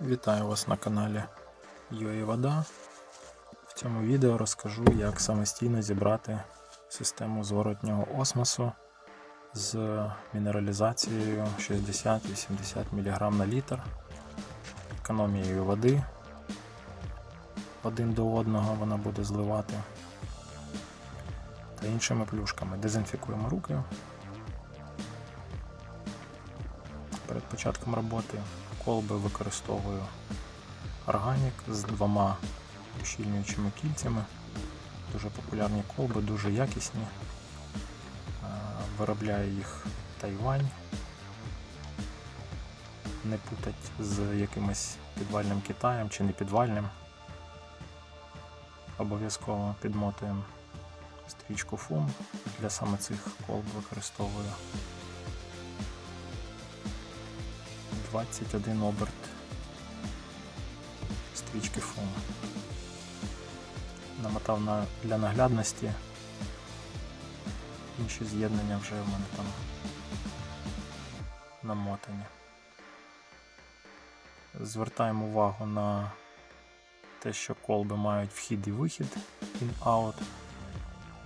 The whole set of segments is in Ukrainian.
Вітаю вас на каналі UA Вода. В цьому відео розкажу, як самостійно зібрати систему зворотнього осмосу з мінералізацією 60-80 мг на літр, економією води. Один до одного вона буде зливати та іншими плюшками. Дезінфікуємо руки. Перед початком роботи колби використовую органік з двома ущільнюючими кільцями. Дуже популярні колби, дуже якісні. Е, Виробляє їх Тайвань. Не путать з якимось підвальним Китаєм чи не підвальним. Обов'язково підмотуємо стрічку фум. Для саме цих колб використовую 21 оберт стрічки фому. Намотав на, для наглядності. Інші з'єднання вже в мене там намотані. Звертаємо увагу на те, що колби мають вхід і вихід in-out.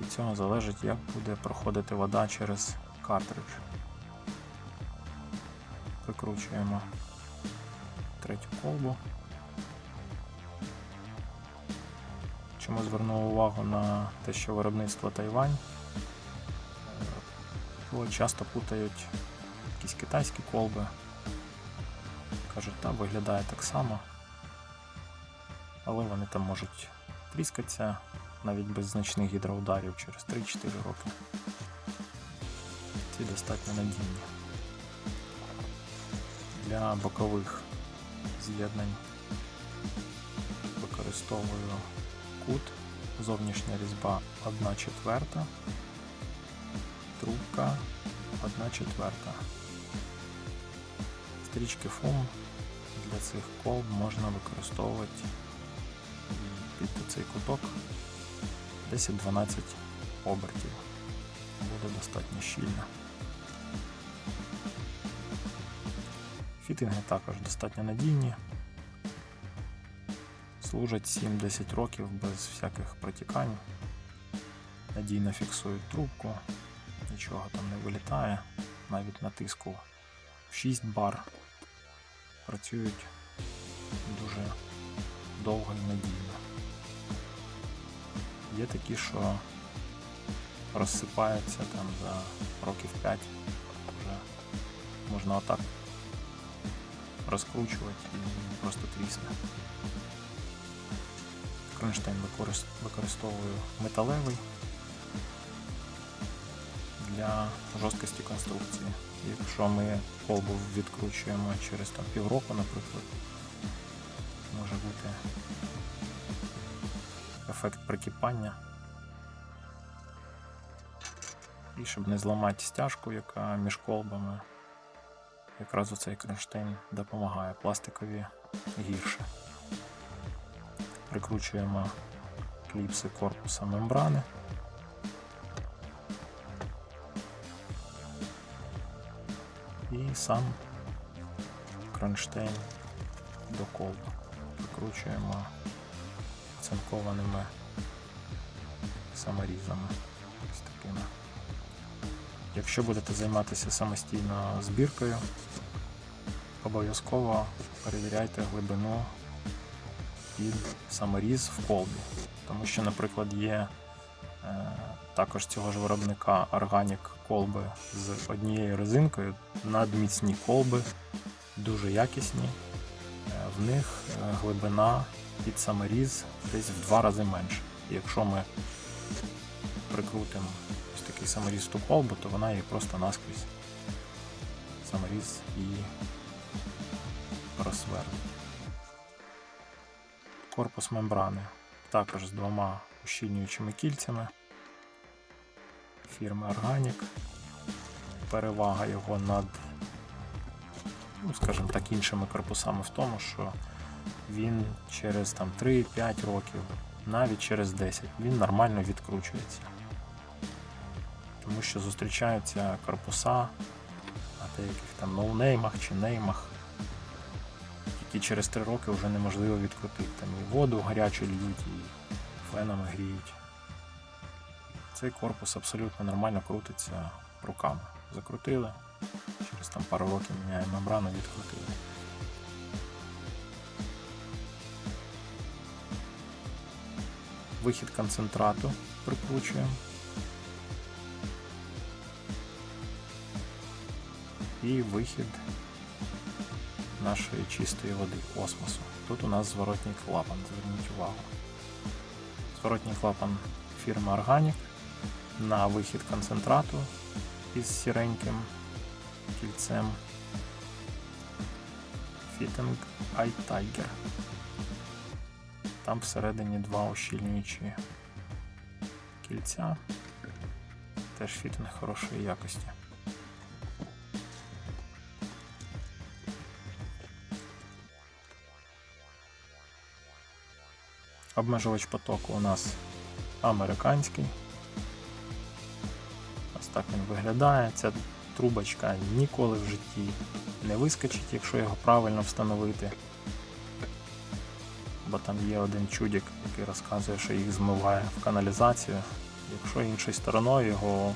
Від цього залежить, як буде проходити вода через картридж прикручуємо третю колбу. Чому звернув увагу на те, що виробництво Тайвань, Е, часто путають якісь китайські колби. Кажуть, та виглядає так само, але вони там можуть тріскатися навіть без значних гідроударів через 3-4 роки. Ці достатньо надійні для бокових з'єднань використовую кут, зовнішня різьба 1 четверта, трубка 1 четверта. Стрічки фум для цих колб можна використовувати під цей куток 10-12 обертів. Буде достатньо щільно. Фітинги також достатньо надійні. Служать 7-10 років без всяких протікань. Надійно фіксують трубку, нічого там не вилітає, навіть на тиску в 6 бар. Працюють дуже довго і надійно. Є такі, що розсипаються там за років 5 вже можна отак розкручувати і просто трісне. Кронштейн використовую металевий для жорсткості конструкції. Якщо ми колбу відкручуємо через там, півроку, наприклад, може бути ефект прикипання. І щоб не зламати стяжку, яка між колбами, якраз оцей кронштейн допомагає пластикові гірше. Прикручуємо кліпси корпуса мембрани. І сам кронштейн до колби. Прикручуємо оцинкованими саморізами. Якщо будете займатися самостійно збіркою, обов'язково перевіряйте глибину під саморіз в колбі. Тому що, наприклад, є е, також цього ж виробника органік колби з однією резинкою, надміцні колби, дуже якісні. Е, в них е, глибина під саморіз десь в два рази менше. І якщо ми прикрутимо такий саморіз в ту колбу, то вона її просто наскрізь саморіз і розсвернуть. Корпус мембрани також з двома ущільнюючими кільцями фірми Organic. Перевага його над, ну, скажімо так, іншими корпусами в тому, що він через там, 3-5 років, навіть через 10, він нормально відкручується. Тому що зустрічаються корпуса на деяких там ноунеймах чи неймах, які через 3 роки вже неможливо відкрутити. Там і воду гарячу льють, і фенами гріють. Цей корпус абсолютно нормально крутиться руками. Закрутили, через там пару років міняємо мембрану, відкрутили. Вихід концентрату прикручуємо. І вихід нашої чистої води осмосу. Тут у нас зворотній клапан, зверніть увагу. Зворотній клапан фірми Organic на вихід концентрату із сіреньким кільцем Fitting iTiger. Там всередині два ощільнюючі кільця. Теж фітинг хорошої якості. Обмежувач потоку у нас американський. Ось так він виглядає. Ця трубочка ніколи в житті не вискочить, якщо його правильно встановити. Бо там є один чудик, який розказує, що їх змиває в каналізацію. Якщо іншою стороною його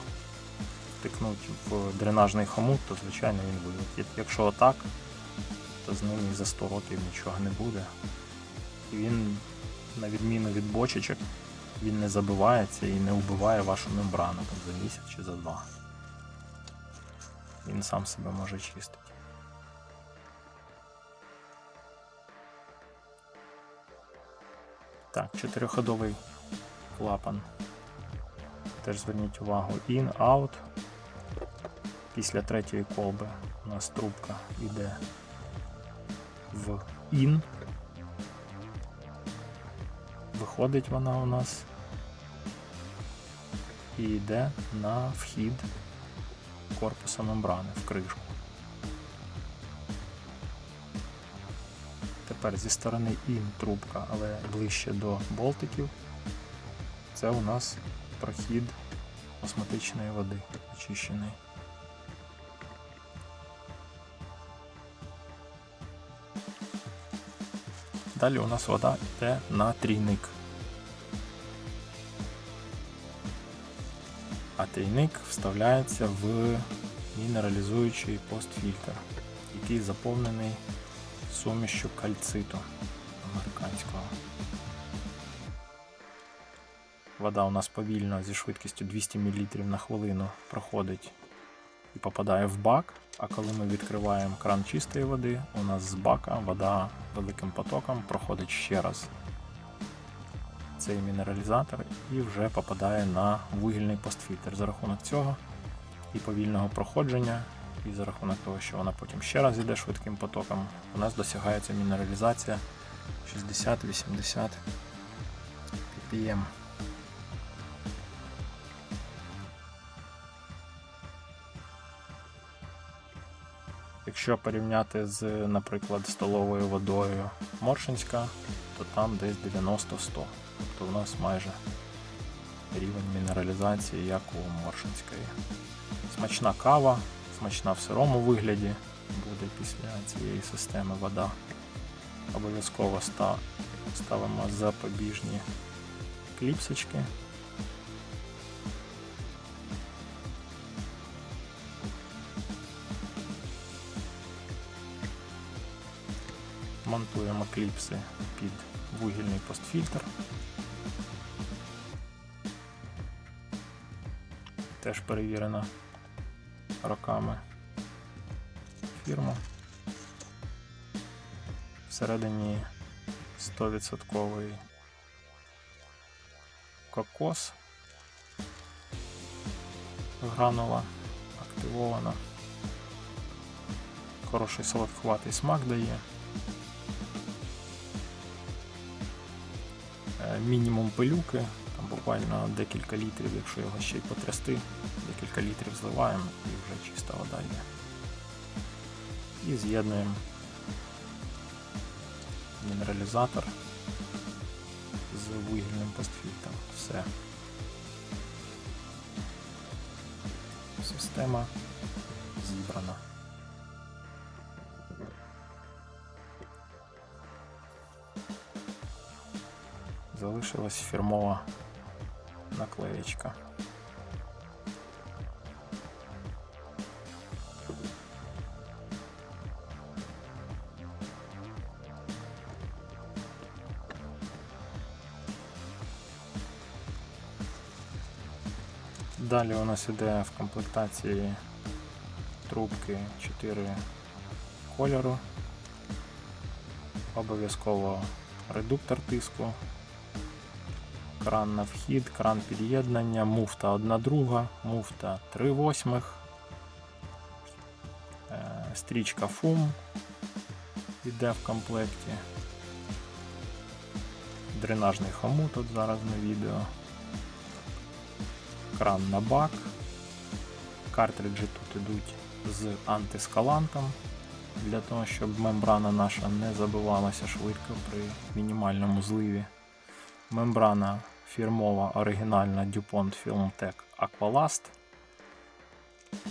втикнуть в дренажний хомут, то звичайно він вилетить. Якщо отак, то з ним і за 100 років нічого не буде. І він, на відміну від бочечок, він не забивається і не вбиває вашу мембрану там, за місяць чи за два. Він сам себе може чистити. Так, чотириходовий клапан. Теж зверніть увагу in, out. Після третьої колби у нас трубка йде в in. Виходить вона у нас і йде на вхід корпуса мембрани в кришку. Тепер зі сторони ін трубка, але ближче до болтиків. Це у нас прохід осмотичної води очищеної. Далі у нас вода йде на трійник. А трійник вставляється в мінералізуючий постфільтр, який заповнений сумішчю кальциту американського. Вода у нас повільно зі швидкістю 200 мл на хвилину проходить і попадає в бак. А коли ми відкриваємо кран чистої води, у нас з бака вода великим потоком проходить ще раз цей мінералізатор і вже попадає на вугільний постфільтр. За рахунок цього і повільного проходження, і за рахунок того, що вона потім ще раз йде швидким потоком, у нас досягається мінералізація 60-80 ppm. Якщо порівняти з, наприклад, столовою водою Моршинська, то там десь 90-100. Тобто у нас майже рівень мінералізації, як у Моршинської. Смачна кава, смачна в сирому вигляді буде після цієї системи вода. Обов'язково ставимо запобіжні кліпсочки. Монтуємо кліпси під вугільний постфільтр. Теж перевірено роками фірму. Всередині 100% кокос гранула активована. Хороший солодкуватий смак дає. Е, Мінімум пилюки, буквально декілька літрів, якщо його ще й потрясти, декілька літрів зливаємо і вже чиста вода йде. І з'єднуємо мінералізатор з вугільним постфільтром. Все. Система зібрана. Залишилась фірмова наклеєчка. Далі у нас іде в комплектації трубки 4 кольору. Обов'язково редуктор тиску, кран на вхід, кран під'єднання, муфта 1 друга, муфта 3 восьмих, е, стрічка фум йде в комплекті. Дренажний хомут тут зараз на відео. Кран на бак. Картриджі тут ідуть з антискалантом для того, щоб мембрана наша не забивалася швидко при мінімальному зливі. Мембрана фірмова оригінальна DuPont Filmtech Aqualast.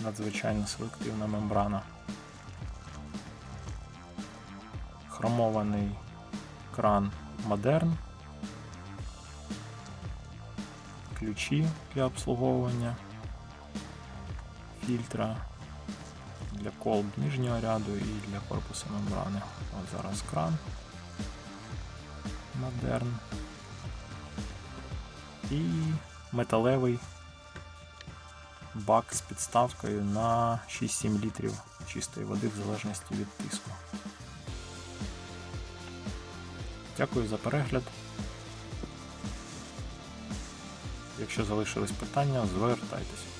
Надзвичайно селективна мембрана. Хромований кран Modern. Ключі для обслуговування фільтра для колб нижнього ряду і для корпусу мембрани. От зараз кран. Модерн. І металевий бак з підставкою на 6-7 літрів чистої води в залежності від тиску. Дякую за перегляд. Якщо залишились питання, звертайтесь.